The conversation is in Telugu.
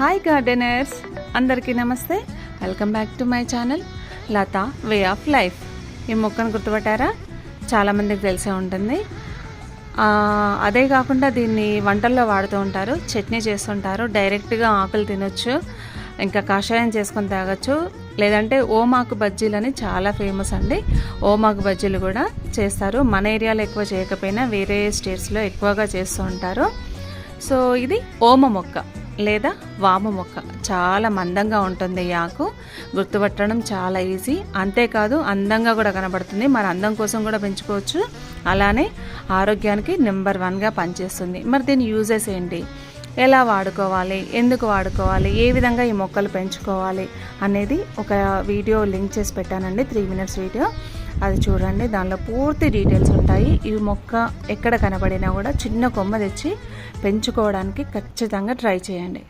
హాయ్ గార్డెనర్స్ అందరికీ నమస్తే. Welcome back to my channel Latha way of life ఈ మొక్కను గుర్తుపట్టారా? చాలామందికి తెలిసే ఉంటుంది. అదే కాకుండా దీన్ని వంటల్లో వాడుతూ ఉంటారు చట్నీ చేస్తుంటారు డైరెక్ట్గా ఆకులు తినొచ్చు ఇంకా కషాయం చేసుకొని తాగొచ్చు. లేదంటే ఓమాకు బజ్జీలని చాలా ఫేమస్ అండి. ఓమాకు బజ్జీలు కూడా చేస్తారు. మన ఏరియాలో ఎక్కువ చేయకపోయినా వేరే స్టేట్స్లో ఎక్కువగా చేస్తూ ఉంటారు. సో ఇది ఓమ మొక్క. లేదా వామ మొక్క. చాలా మందంగా ఉంటుంది ఈ ఆకు. గుర్తుపట్టడం చాలా ఈజీ. అంతేకాదు అందంగా కూడా కనబడుతుంది. మన అందం కోసం కూడా పెంచుకోవచ్చు. అలానే ఆరోగ్యానికి నెంబర్ వన్గా పనిచేస్తుంది. మరి దీని యూజెస్ ఏంటి? ఎలా వాడుకోవాలి? ఎందుకు వాడుకోవాలి? ఏ విధంగా ఈ మొక్కలు పెంచుకోవాలి? అనేది ఒక వీడియో లింక్ చేసి పెట్టానండి. Three minutes video. అది చూడండి దానిలో పూర్తి డీటెయిల్స్ ఉంటాయి. ఈ మొక్క ఎక్కడ కనబడినా కూడా చిన్న కొమ్మ తెచ్చి పెంచుకోవడానికి ఖచ్చితంగా ట్రై చేయండి.